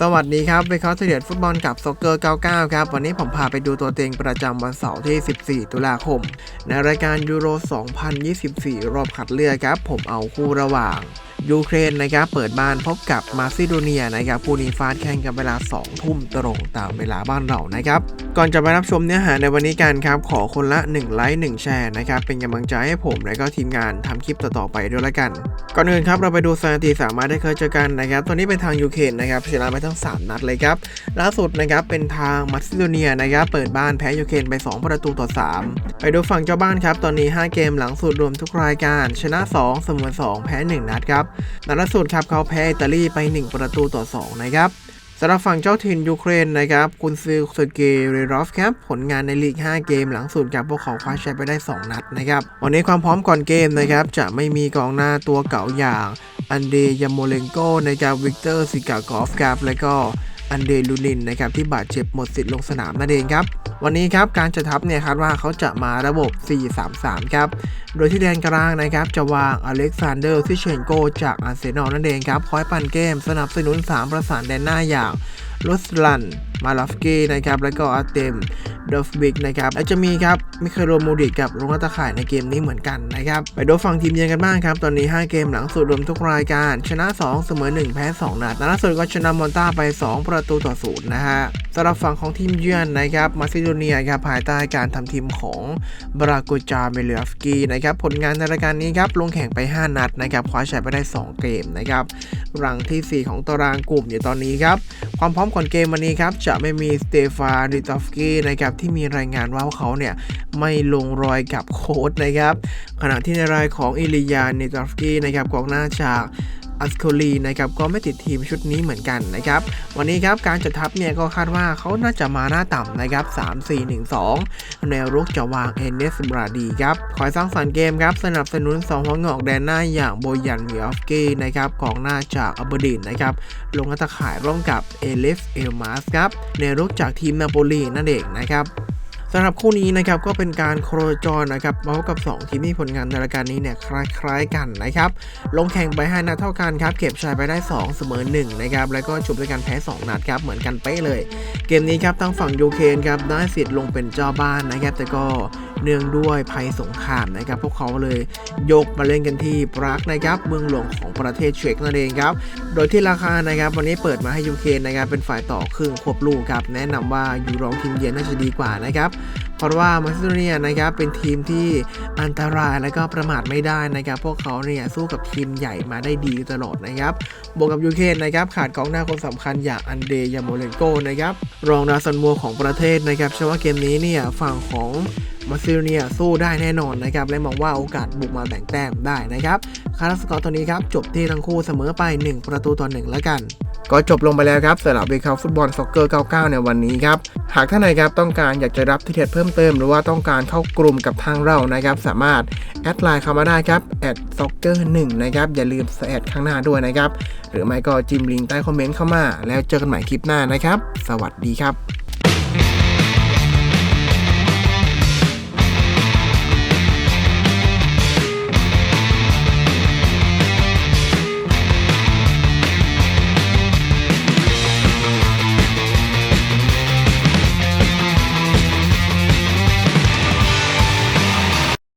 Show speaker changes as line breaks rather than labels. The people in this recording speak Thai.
สวัสดีครับวิเคราะห์เฉลี่ยฟุตบอลกับซ็อกเกอร์ 99 ครับ วันนี้ผมพาไปดูตัวเต็งประจำวันเสาร์ที่ 14 ตุลาคม ในรายการยูโร 2024 รอบคัดเลือกครับ ผมเอาคู่ระหว่าง ยูเครนนะครับเปิดบ้านพบกับมาซิโดเนียนะครับคู่นี้ฟาดแข่งกันเวลา 2 ทุ่มตรงตามเวลาบ้านเรานะครับ ก่อนจะไปรับชมเนื้อหาในวันนี้กันครับ ขอคนละ 1 ไลค์ 1 แชร์นะครับ เป็นกำลังใจให้ผม และก็ทีมงานทำคลิปต่อๆไปด้วยละกัน ก่อนอื่นครับ เราไปดูสถิติสามารถได้เคยเจอกันนะครับ ตัวนี้เป็นทางยูเครนนะครับชนะไปทั้ง 3 นัดเลยครับ ล่าสุดนะครับ เป็นทางมาซิโดเนียนะครับ เปิดบ้านแพ้ยูเครนไป 2 ประตูต่อ 3 ไปดูฝั่งเจ้าบ้านครับ ตอนนี้ 5 เกมหลังสุดรวมทุกรายการ ชนะ 2 เสมอ 2 แพ้ 1 นัดครับ นัดล่าสุดครับเขาแพ้อิตาลีไป 1 ประตูต่อ 2 นะครับ สำหรับฝั่งเจ้าถิ่นยูเครนนะครับคุณซิลเซเกเรรอฟครับผลงานในลีก 5 เกมหลังสุดครับพวกเขาคว้าชัยไปได้ 2 นัดนะครับวันนี้ความพร้อมก่อนเกมนะครับจะไม่มีกองหน้าตัวเก่าอย่างอันเดยาโมเลนโกนะครับวิกเตอร์ซิกากอฟครับและก็ อันเดลูนินนะครับที่บาดเจ็บหมดสิทธิ์ลงสนามนั่นเองครับ วันนี้ครับการจัดทัพเนี่ยคาดว่าเขาจะมาระบบ 4-3-3 ครับ โดยที่แดนกลางนะครับจะวางอเล็กซานเดอร์ซิเชนโกจากอาร์เซนอลนั่นเองครับคอยปั่นเกมสนับสนุน 3 ประสานแดนหน้าอย่าง ลุสลัน มาลอฟสกี้นะครับ แล้วก็อาร์เตมดอฟบิกนะครับและจะมีครับมิคาโรโมดิกับลงนัตข่ายในเกมนี้เหมือนกันนะครับ ไปดูฝั่งทีมเยือนกันบ้างครับ ตอนนี้ 5 เกมหลังสุดรวมทุกรายการ ชนะ 2 เสมอ 1 แพ้ 2 นัดนัดล่าสุดก็ชนะมอนตาไป 2 ประตูต่อศูนย์นะฮะสำหรับฝั่งของทีมเยือนนะครับมาซิโดเนียครับภายใต้การทำทีมของบราโกจาเมเลฟกีนะครับผลงานในรายการนี้ครับลงแข่งไป 5 นัดนะครับคว้าชัยไปได้ 2 เกมนะครับรังทีสี่4 ของตารางกลุ่มอยู่ตอนนี้ครับความพร้อมก่อนเกมวันนี้ครับจะไม่มีสเตฟานดิตอฟกี้นะครับที่มีรายงานว่าเขาเนี่ยไม่ลงรอยกับโค้ดนะครับ ขณะที่ในรายของอิลิยานิตอฟกี้นะครับกองหน้าจาก อัสโคลีนะครับก็ไม่ติดทีมชุดนี้เหมือนกันนะครับวันนี้ครับการจัดทัพเนี่ยก็คาดว่าเขาน่าจะมาหน้าต่ำนะครับ 3 4 1 2 แนวรุกจะวางเอเนสบราดีครับคอยสร้างสรรค์เกมครับสนับสนุน2หัวงอกแดนหน้าอย่างโบยันมิออฟกี้นะครับกองหน้าจากอับเบดินนะครับลงอัตข่ายร่วมกับเอลิฟเอลมาสครับแนวรุกจากทีมนาโปลีนั่นเองนะครับ สำหรับคู่นี้นะครับก็เป็นการโครจรนะครับพบกับ 2 ทีมที่ผลงานในรายการนี้เนี่ยคล้าย ๆ กันนะครับลงแข่งไป5นัดเท่ากันครับเก็บชัยไปได้ 2 เสมอ1นะครับแล้วก็จบด้วยการแพ้ 2 นัดครับเหมือนกันเป๊ะเลย เกมนี้ครับทั้งฝั่งยูเครนครับได้สิทธิ์ลงเป็นเจ้าบ้านนะครับแต่ก็เนื่องด้วยภัยสงครามนะครับ พวกเขาเลยยกมาเล่นกันที่ปรากนะครับเมืองหลวงของประเทศเช็กนั่นเองครับ โดยที่ราคานะครับ วันนี้เปิดมาให้ยูเครนนะครับเป็นฝ่ายต่อครึ่งควบลูกครับ แนะนำว่ายูรองทีมเยือนน่าจะดีกว่านะครับ ราะว่ามาซิโดเนียนะครับเป็นทีมที่อันตรายและก็ประมาทไม่ได้นะครับ พวกเขาเนี่ยสู้กับทีมใหญ่มาได้ดีตลอดนะครับบวกกับยูเครนนะครับขาดกองหน้าคนสำคัญอย่างอันเดยาโมเลนโกนะครับรองดาวซันมัวของประเทศนะครับเชื่อว่าเกมนี้เนี่ยฝั่งของมาซิโดเนียสู้ได้แน่นอนนะครับ และมองว่าโอกาสบุกมาแบ่งแต้มได้นะครับคาราสกอร์ตัวนี้ครับ จบที่ทั้งคู่เสมอไป 1 ประตูต่อ1แล้วกัน ก็จบลงไปแล้วครับสำหรับเบคาฟุตบอลซ็อกเกอร์ 99 ในวันนี้ครับ หากท่านใดครับต้องการอยากจะรับทิเท็ดเพิ่มเติม หรือว่าต้องการเข้ากลุ่มกับทางเรานะครับ สามารถแอดไลน์เข้ามาได้ครับแอดซ็อกเกอร์1นะครับ อย่าลืมแอดข้างหน้าด้วยนะครับ หรือไม่ก็จิ้มลิงก์ใต้คอมเมนต์เข้ามา แล้วเจอกันใหม่คลิปหน้านะครับ สวัสดีครับ